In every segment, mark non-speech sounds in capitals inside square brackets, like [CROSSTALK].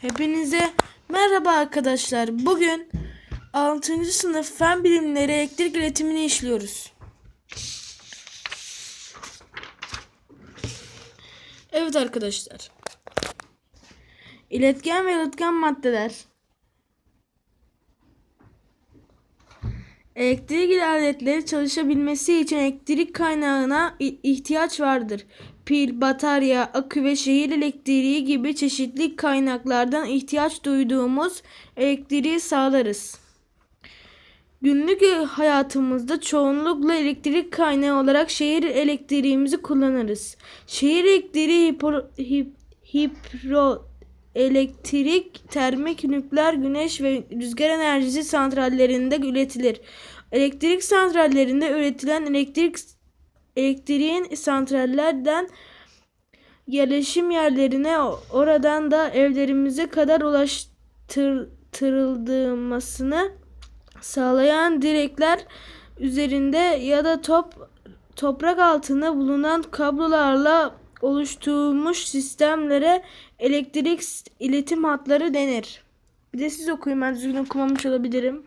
Hepinize merhaba arkadaşlar. Bugün 6. sınıf fen bilimleri elektrik iletimini işliyoruz. Evet arkadaşlar. İletken ve yalıtkan maddeler. Elektrik aletleri çalışabilmesi için elektrik kaynağına ihtiyaç vardır. Pil, batarya, akü ve şehir elektriği gibi çeşitli kaynaklardan ihtiyaç duyduğumuz elektriği sağlarız. Günlük hayatımızda çoğunlukla elektrik kaynağı olarak şehir elektriğimizi kullanırız. Şehir elektriği hipro, hip, hidroelektrik, termik, nükleer, güneş ve rüzgar enerjisi santrallerinde üretilir. Elektrik santrallerinde üretilen elektrik elektriğin santrallerden yerleşim yerlerine oradan da evlerimize kadar ulaştırıldığını sağlayan direkler üzerinde ya da top toprak altında bulunan kablolarla oluşturulmuş sistemlere elektrik iletim hatları denir. Bir de siz okuyun ben düzgün okumamış olabilirim.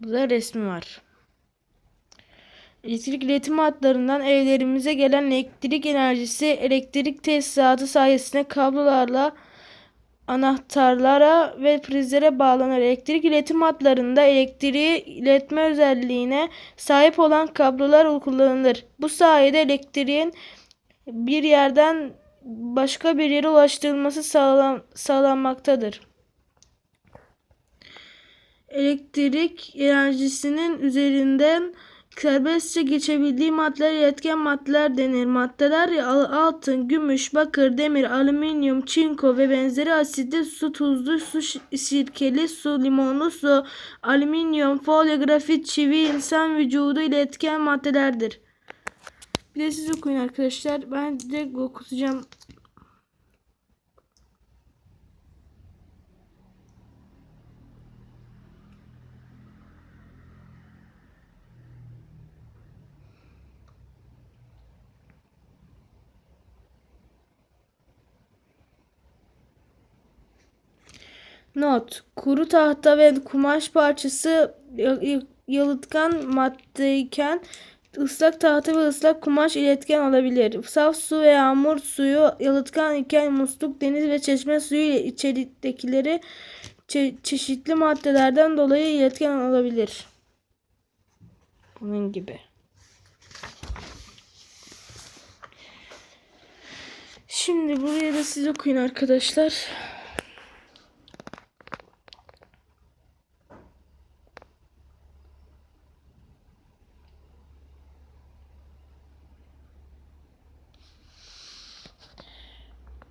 Burada resmi var. Elektrik iletim hatlarından evlerimize gelen elektrik enerjisi elektrik tesisatı sayesinde kablolarla anahtarlara ve prizlere bağlanır. Elektrik iletim hatlarında elektriği iletme özelliğine sahip olan kablolar kullanılır. Bu sayede elektriğin bir yerden başka bir yere ulaştırılması sağlan sağlanmaktadır. Elektrik enerjisinin üzerinden serbestçe geçebildiği maddeler iletken maddeler denir. Maddeler altın, gümüş, bakır, demir, alüminyum, çinko ve benzeri asitli su, tuzlu su, sirkeli su, limonlu su, alüminyum, folyo, grafit, çivi, insan vücudu iletken maddelerdir. Bir de siz okuyun arkadaşlar. Ben direkt okutacağım. Not: Kuru tahta ve kumaş parçası yalıtkan maddeyken ıslak tahta ve ıslak kumaş iletken olabilir. Saf su ve yağmur suyu yalıtkan iken musluk, deniz ve çeşme suyu ile içeriktekileri çe çeşitli maddelerden dolayı iletken olabilir. Bunun gibi. Şimdi buraya da siz okuyun arkadaşlar.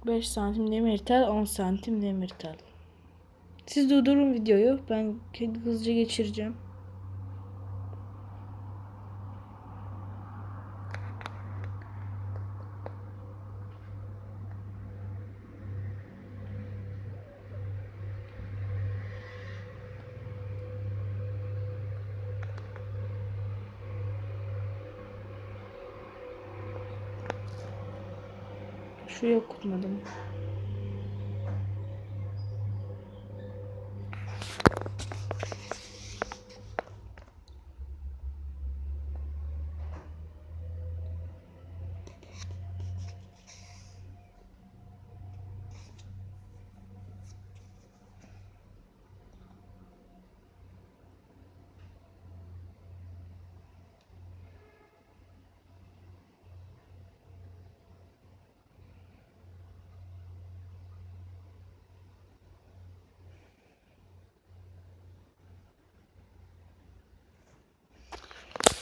Beş santim demir tel, 10 santim demir tel. Siz durdurun videoyu. Ben hızlıca geçireceğim. Şuraya okutmadım.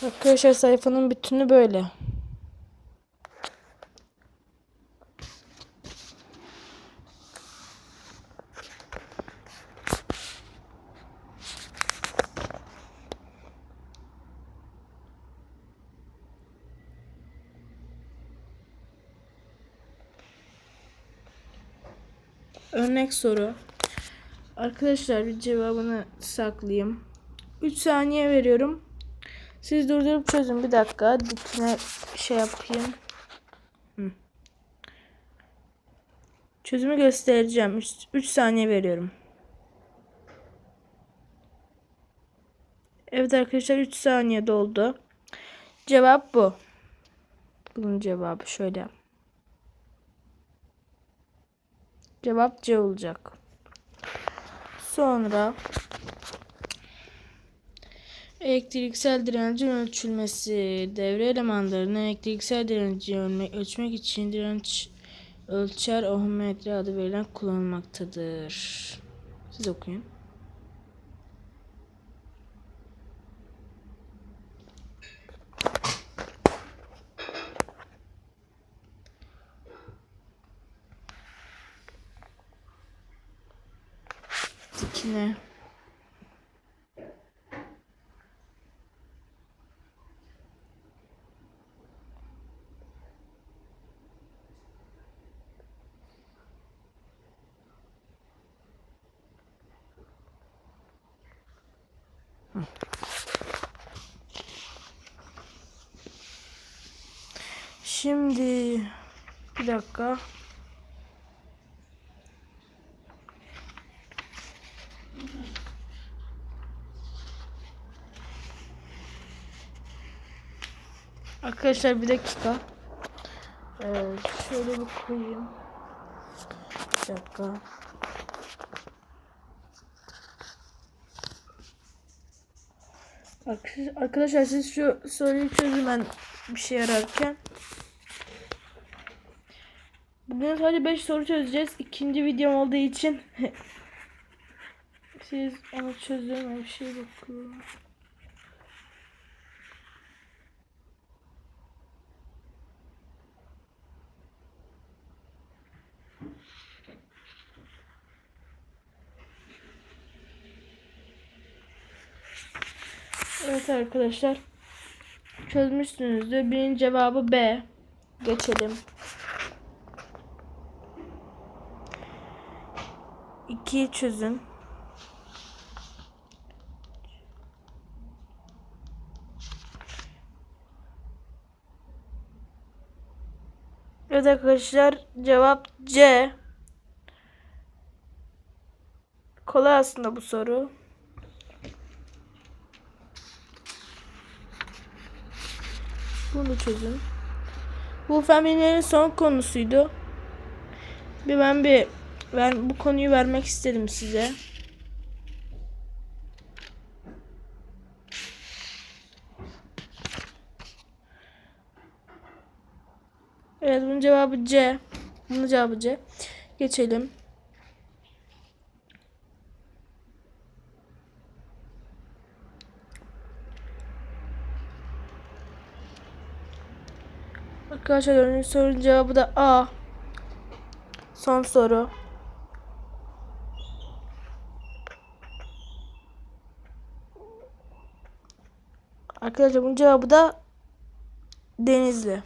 Arkadaşlar sayfanın bütünü böyle. Örnek soru. Arkadaşlar bir cevabını saklayayım. 3 saniye veriyorum. Siz durdurup çözün bir dakika. Dikine şey yapayım. Hı. Çözümü göstereceğim. 3 saniye veriyorum. Evet arkadaşlar 3 saniye doldu. Cevap bu. Bunun cevabı şöyle. Cevap C olacak. Sonra elektriksel direncin ölçülmesi. Devre elemanlarının elektriksel direnci ölçmek için direnç ölçer ohmmetre adı verilen kullanılmaktadır. Siz okuyun. Dikine. Şimdi bir dakika. Arkadaşlar bir dakika. Ee, şöyle bir koyayım. Bir dakika. Arkadaşlar siz şu soruyu çözün ben bir şey ararken. Bugün sadece 5 soru çözeceğiz. İkinci videom olduğu için [LAUGHS] siz onu çözün. Bir şey bakıyorum. Evet arkadaşlar. Çözmüşsünüzdür. Birinin cevabı B. Geçelim. İkiyi çözün. Evet arkadaşlar cevap C. Kolay aslında bu soru. Bunu çözün. Bu fen bilimlerinin son konusuydu. Bir ben bir ben bu konuyu vermek istedim size. Evet bunun cevabı C. Bunun cevabı C. Geçelim. Arkadaşlar dördüncü sorunun cevabı da A. Son soru. Arkadaşlar bunun cevabı da Denizli.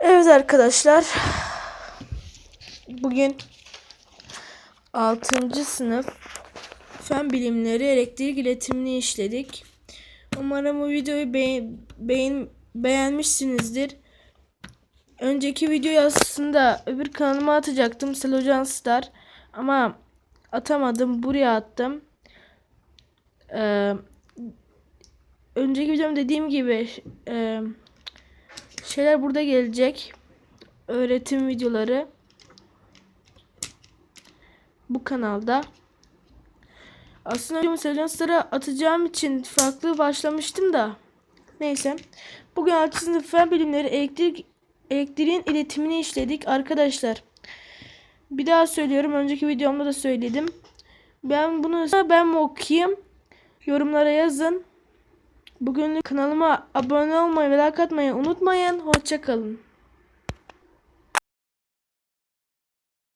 Evet arkadaşlar. Bugün 6. sınıf fen bilimleri elektrik iletimini işledik. Umarım bu videoyu beğen, beğen beğenmişsinizdir. Önceki videoyu aslında öbür kanalıma atacaktım. Selocan Star. Ama atamadım. Buraya attım. Ee, önceki videom dediğim gibi e, şeyler burada gelecek. Öğretim videoları. Bu kanalda. Aslında videomu Selocan Star'a atacağım için farklı başlamıştım da. Neyse. Bugün 6. sınıf fen bilimleri elektrik elektriğin iletimini işledik arkadaşlar. Bir daha söylüyorum. Önceki videomda da söyledim. Ben bunu ben mi okuyayım? Yorumlara yazın. Bugünlük kanalıma abone olmayı ve like atmayı unutmayın. Hoşçakalın.